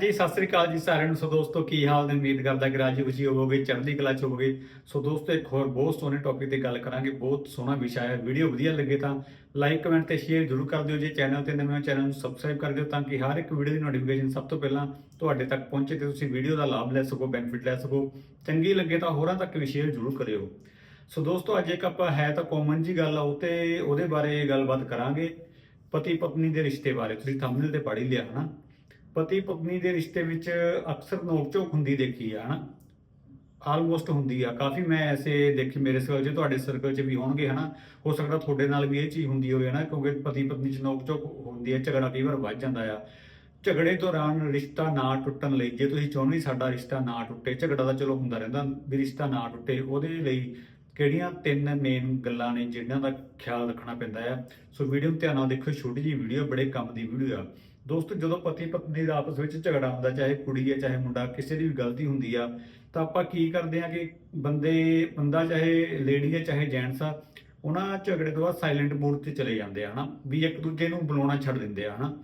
ਹਾਂਜੀ, ਸਤਿ ਸ੍ਰੀ ਅਕਾਲ ਜੀ ਸਾਰਿਆਂ ਨੂੰ। ਸੋ ਦੋਸਤੋ, ਕੀ ਹਾਲ ਨੇ? ਉਮੀਦ ਕਰਦਾ ਕਿ ਰਾਜੀ ਖੁਸ਼ੀ ਹੋਵੋਗੇ, ਚੜ੍ਹਦੀ ਕਲਾ ਚ ਹੋਵੋਗੇ। ਸੋ ਦੋਸਤੋ, ਇੱਕ ਹੋਰ ਬਹੁਤ ਸੋਹਣੇ ਟੌਪਿਕ ਤੇ ਗੱਲ ਕਰਾਂਗੇ। ਬਹੁਤ ਸੋਹਣਾ ਵਿਸ਼ਾ ਹੈ। ਵੀਡੀਓ ਵਧੀਆ ਲੱਗੇ ਤਾਂ ਲਾਈਕ ਕਮੈਂਟ ਤੇ ਸ਼ੇਅਰ ਜ਼ਰੂਰ ਕਰ ਦਿਓ। ਜੇ ਚੈਨਲ ਤੇ ਨਵੇਂ ਹੋ ਚੈਨਲ ਨੂੰ ਸਬਸਕ੍ਰਾਈਬ ਕਰ ਦਿਓ ਤਾਂ ਕਿ ਹਰ ਇੱਕ ਵੀਡੀਓ ਦੀ ਨੋਟੀਫਿਕੇਸ਼ਨ ਸਭ ਤੋਂ ਪਹਿਲਾਂ ਤੁਹਾਡੇ ਤੱਕ ਪਹੁੰਚੇ ਤੇ ਤੁਸੀਂ ਵੀਡੀਓ ਦਾ ਲਾਭ ਲੈ ਸਕੋ ਬੈਨੀਫਿਟ ਲੈ ਸਕੋ। ਚੰਗੀ ਲੱਗੇ ਤਾਂ ਹੋਰਾਂ ਤੱਕ ਵੀ ਸ਼ੇਅਰ ਜ਼ਰੂਰ ਕਰਿਓ। ਸੋ ਦੋਸਤੋ, ਅੱਜ ਇੱਕ ਆਪਾਂ ਹੈ ਤਾਂ ਕਾਮਨ ਜੀ ਗੱਲ ਆ, ਉਹ ਤੇ ਉਹਦੇ ਬਾਰੇ ਗੱਲਬਾਤ ਕਰਾਂਗੇ। ਪਤੀ ਪਤਨੀ ਦੇ ਰਿਸ਼ਤੇ ਬਾਰੇ। ਤੁਸੀਂ ਥੰਬਨੇਲ ਤੇ ਪੜ੍ਹ ਹੀ ਲਿਆ, ਹਨਾ? ਪਤੀ ਪਤਨੀ ਦੇ ਰਿਸ਼ਤੇ ਵਿੱਚ ਅਕਸਰ ਨੋਕ ਝੋਕ ਹੁੰਦੀ ਦੇਖੀ ਆ, ਹਨਾ? ਆਲਮੋਸਟ ਹੁੰਦੀ ਆ। ਕਾਫੀ ਮੈਂ ਐਸੇ ਦੇਖੇ ਮੇਰੇ ਸਰਕਲ 'ਚ, ਤੁਹਾਡੇ ਸਰਕਲ 'ਚ ਵੀ ਹੋਣਗੇ, ਹਨਾ? ਹੋ ਸਕਦਾ ਤੁਹਾਡੇ ਨਾਲ ਵੀ ਇਹ ਚੀਜ਼ ਹੁੰਦੀ ਹੋਵੇ ਨਾ ਕਿਉਂਕਿ ਪਤੀ ਪਤਨੀ 'ਚ ਨੋਕ ਝੋਕ ਹੁੰਦੀ ਹੈ ਝਗੜਾ ਕਈ ਵਾਰ ਵੱਧ ਜਾਂਦਾ ਆ। ਝਗੜੇ ਦੌਰਾਨ ਰਿਸ਼ਤਾ ਨਾ ਟੁੱਟਣ ਲਈ, ਜੇ ਤੁਸੀਂ ਚਾਹੁੰਦੇ ਸਾਡਾ ਰਿਸ਼ਤਾ ਨਾ ਟੁੱਟੇ, ਝਗੜਾ ਤਾਂ ਚਲੋ ਹੁੰਦਾ ਰਹਿੰਦਾ ਵੀ ਰਿਸ਼ਤਾ ਨਾ ਟੁੱਟੇ, ਉਹਦੇ ਲਈ ਕਿਹੜੀਆਂ ਤਿੰਨ ਮੇਨ ਗੱਲਾਂ ਨੇ ਜਿਨ੍ਹਾਂ ਦਾ ਖਿਆਲ ਰੱਖਣਾ ਪੈਂਦਾ ਆ? ਸੋ ਵੀਡੀਓ ਨੂੰ ਧਿਆਨ ਨਾਲ ਦੇਖੋ ਛੋਟੀ ਜਿਹੀ ਵੀਡੀਓ ਬੜੇ ਕੰਮ ਦੀ ਵੀਡੀਓ ਆ। ਦੋਸਤੋ, ਜਦੋਂ ਪਤੀ ਪਤਨੀ ਦਾ ਆਪਸ ਵਿੱਚ ਝਗੜਾ ਹੁੰਦਾ, ਚਾਹੇ ਕੁੜੀ ਹੈ ਚਾਹੇ ਮੁੰਡਾ, ਕਿਸੇ ਦੀ ਵੀ ਗਲਤੀ ਹੁੰਦੀ ਆ, ਤਾਂ ਆਪਾਂ ਕੀ ਕਰਦੇ ਆ ਕਿ ਬੰਦੇ, ਬੰਦਾ ਚਾਹੇ ਲੇਡੀ ਹੈ ਚਾਹੇ ਜੈਂਟਸ ਆ, ਉਹਨਾਂ ਝਗੜੇ ਤੋਂ ਬਾਅਦ ਸਾਇਲੈਂਟ ਮੋਡ ਤੇ ਚਲੇ ਜਾਂਦੇ ਆ, ਹਨਾ? ਵੀ ਇੱਕ ਦੂਜੇ ਨੂੰ ਬੁਲਾਉਣਾ ਛੱਡ ਦਿੰਦੇ ਆ, ਹਨਾ?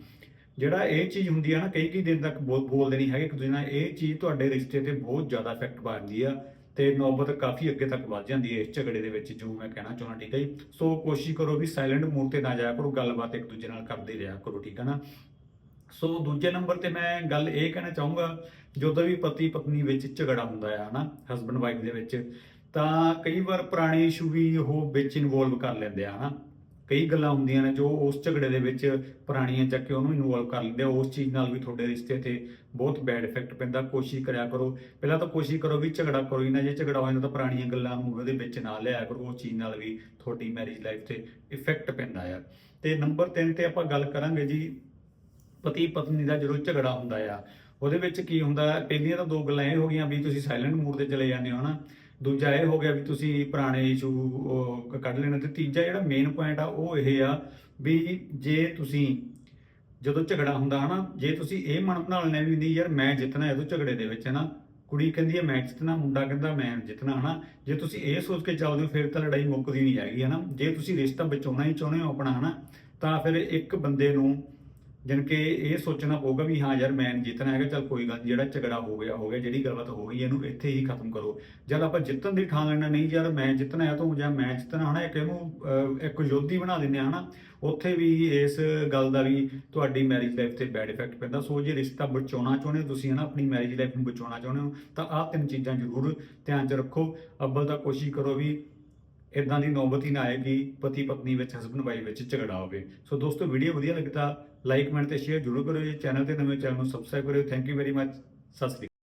ਜਿਹੜਾ ਇਹ ਚੀਜ਼ ਹੁੰਦੀ ਆ ਨਾ ਕਈ ਕਈ ਦਿਨ ਤੱਕ ਬੋਲ ਬੋਲਦੇ ਨਹੀਂ ਹੈਗੇ, ਇੱਕ ਦੂਜੇ ਨਾਲ ਇਹ ਚੀਜ਼ ਤੁਹਾਡੇ ਰਿਸ਼ਤੇ ਤੇ ਬਹੁਤ ਜ਼ਿਆਦਾ ਇਫੈਕਟ ਪਾਉਂਦੀ ਆ। ਤੇ ਨੌਬਤ ਕਾਫੀ ਅੱਗੇ ਤੱਕ ਵੱਧ ਜਾਂਦੀ ਹੈ ਇਸ ਝਗੜੇ ਦੇ ਵਿੱਚ ਜੋ ਮੈਂ ਕਹਿਣਾ ਚਾਹੁੰਦਾ, ਠੀਕ ਹੈ ਜੀ? ਸੋ ਕੋਸ਼ਿਸ਼ ਕਰੋ ਵੀ ਸਾਇਲੈਂਟ ਮੂਡ ਤੇ ਨਾ ਜਾਇਆ ਕਰੋ, ਗੱਲਬਾਤ ਇੱਕ ਦੂਜੇ ਨਾਲ ਕਰਦੇ ਰਿਹਾ ਕਰੋ, ਠੀਕ ਹੈ ਨਾ? ਸੋ ਦੂਜੇ ਨੰਬਰ ਤੇ ਮੈਂ ਗੱਲ ਇਹ ਕਹਿਣਾ ਚਾਹੂੰਗਾ, ਜਦੋਂ ਵੀ ਪਤੀ ਪਤਨੀ ਵਿੱਚ ਝਗੜਾ ਹੁੰਦਾ ਹੈ, ਹਨਾ ਹਸਬੰਡ ਵਾਈਫ ਦੇ ਵਿੱਚ, ਤਾਂ ਕਈ ਵਾਰ ਪੁਰਾਣੇ ਇਸ਼ੂ ਵੀ ਉਹ ਵਿੱਚ ਇਨਵੋਲਵ ਕਰ ਲੈਂਦੇ ਆ, ਹਨਾ? ਕਈ ਗੱਲਾਂ ਹੁੰਦੀਆਂ ਨੇ ਜੋ ਉਸ ਝਗੜੇ ਦੇ ਵਿੱਚ ਪੁਰਾਣੀਆਂ ਚੱਕ ਕੇ ਉਹਨੂੰ ਇਨਵੋਲਵ ਕਰ ਲੈਂਦੇ ਆ। ਉਸ ਚੀਜ਼ ਨਾਲ ਵੀ ਤੁਹਾਡੇ ਰਿਸ਼ਤੇ ਤੇ ਬਹੁਤ ਬੈਡ ਇਫੈਕਟ ਪੈਂਦਾ। ਕੋਸ਼ਿਸ਼ ਕਰਿਆ ਕਰੋ। ਪਹਿਲਾਂ ਤਾਂ ਕੋਸ਼ਿਸ਼ ਕਰੋ ਵੀ ਝਗੜਾ ਕਰੋ ਹੀ ਨਾ। ਜੇ ਝਗੜਾ ਹੋ ਜਾਂਦਾ ਤਾਂ ਪੁਰਾਣੀਆਂ ਗੱਲਾਂ ਨੂੰ ਉਹਦੇ ਵਿੱਚ ਨਾ ਲਿਆ ਕਰੋ। ਉਸ ਚੀਜ਼ ਨਾਲ ਵੀ ਤੁਹਾਡੀ ਮੈਰਿਜ ਲਾਈਫ ਤੇ ਇਫੈਕਟ ਪੈਂਦਾ ਆ। ਤੇ ਨੰਬਰ 3 ਤੇ ਆਪਾਂ ਗੱਲ ਕਰਾਂਗੇ ਜੀ, ਪਤੀ ਪਤਨੀ ਦਾ ਜਦੋਂ ਝਗੜਾ ਹੁੰਦਾ ਆ, ਉਹਦੇ ਵਿੱਚ ਕੀ ਹੁੰਦਾ, ਪਹਿਲੀਆਂ ਤਾਂ ਦੋ ਗੱਲਾਂ ਇਹ ਹੋ ਗਈਆਂ ਵੀ ਤੁਸੀਂ ਸਾਇਲੈਂਟ ਮੂਡ ਤੇ ਚਲੇ ਜਾਂਦੇ ਹੋ ਨਾ ਦੂਜਾ ਇਹ ਹੋ ਗਿਆ ਵੀ ਤੁਸੀਂ ਪੁਰਾਣੇ ਇਸ਼ੂ ਕੱਢ ਲੈਣਾ ਤੇ ਤੀਜਾ ਜਿਹੜਾ ਮੇਨ ਪੁਆਇੰਟ ਆ, ਉਹ ਇਹ ਆ ਵੀ ਜੇ ਤੁਸੀਂ ਜਦੋਂ ਝਗੜਾ ਹੁੰਦਾ ਹਨਾ, ਜੇ ਤੁਸੀਂ ਇਹ ਮਨ ਬਣਾ ਲੈਣਾ ਵੀ ਨਹੀਂ ਯਾਰ ਮੈਂ ਜਿੱਤਣਾ ਇਹਦੋਂ ਝਗੜੇ ਦੇ ਵਿੱਚ ਹਨਾ, ਕੁੜੀ ਕਹਿੰਦੀ ਹੈ ਮੈਂ ਜਿੱਤਣਾ, ਮੁੰਡਾ ਕਹਿੰਦਾ ਮੈਂ ਜਿੱਤਣਾ ਹਨਾ, ਜੇ ਤੁਸੀਂ ਇਹ ਸੋਚ ਕੇ ਚੱਲਦੇ ਹੋ, ਫਿਰ ਤਾਂ ਲੜਾਈ ਮੁੱਕਦੀ ਨਹੀਂ ਹੈਗੀ ਹਨਾ, ਜੇ ਤੁਸੀਂ ਰਿਸ਼ਤਾ ਬਚਾਉਣਾ ਹੀ ਚਾਹੁੰਦੇ ਹੋ ਆਪਣਾ ਹਨਾ, ਤਾਂ ਫਿਰ ਇੱਕ ਬੰਦੇ ਨੂੰ ਜਨ ਕਿ ਇਹ ਸੋਚਣਾ ਪਊਗਾ ਵੀ ਹਾਂ ਯਾਰ ਮੈਂ ਜਿੱਤਣਾ ਹੈਗਾ, ਚਲ ਕੋਈ ਗੱਲ ਜਿਹੜਾ ਝਗੜਾ ਹੋ ਗਿਆ ਹੋ ਗਿਆ, ਜਿਹੜੀ ਗੱਲਬਾਤ ਹੋ ਗਈ, ਇਹਨੂੰ ਇੱਥੇ ਹੀ ਖਤਮ ਕਰੋ। ਜਦ ਆਪਾਂ ਜਿੱਤਣ ਦੀ ਠਾਣ ਲੈਣਾ ਨਹੀਂ ਯਾਰ ਮੈਂ ਜਿੱਤਣਾ ਹੈ ਤਾਂ ਜਾਂ ਮੈਂ ਜਿੱਤਣਾ ਹਨਾ, ਇੱਕ ਇਹਨੂੰ ਇੱਕ ਯੋਧੀ ਬਣਾ ਦਿੰਦੇ ਆ ਹਨਾ। ਉੱਥੇ ਵੀ ਇਸ ਗੱਲ ਦਾ ਵੀ ਤੁਹਾਡੀ ਮੈਰਿਜ ਲਾਈਫ ਤੇ ਬੈਡ ਇਫੈਕਟ ਪੈਂਦਾ। ਸੋ ਜੇ ਰਿਸ਼ਤਾ ਬਚਾਉਣਾ ਚਾਹੁੰਦੇ ਹੋ ਤੁਸੀਂ ਹਨਾ, ਆਪਣੀ ਮੈਰਿਜ ਲਾਈਫ ਨੂੰ ਬਚਾਉਣਾ ਚਾਹੁੰਦੇ ਹੋ, ਤਾਂ ਆਹ ਤਿੰਨ ਚੀਜ਼ਾਂ ਜ਼ਰੂਰ ਧਿਆਨ 'ਚ ਰੱਖੋ। ਅੱਬਲ ਤਾਂ ਕੋਸ਼ਿਸ਼ ਕਰੋ ਵੀ ਇਦਾਂ ਦੀ ਨੌਬਤ ਹੀ ਨਾ ਆਏ ਕਿ ਪਤੀ ਪਤਨੀ ਵਿੱਚ ਹਸਬੰਡ ਵਾਈਫ ਵਿੱਚ ਝਗੜਾ ਹੋਵੇ। ਸੋ ਦੋਸਤੋ ਵੀਡੀਓ ਵਧੀਆ ਲੱਗੀ ਤਾਂ ਲਾਈਕ ਕਮੈਂਟ ਤੇ ਸ਼ੇਅਰ ਜ਼ਰੂਰ ਕਰਿਓ ਜੇ। ਚੈਨਲ ਤੇ ਨਵੇਂ ਚੈਨਲ ਨੂੰ ਸਬਸਕ੍ਰਾਈਬ ਕਰਿਓ। Thank you very much Sat Sri Akal.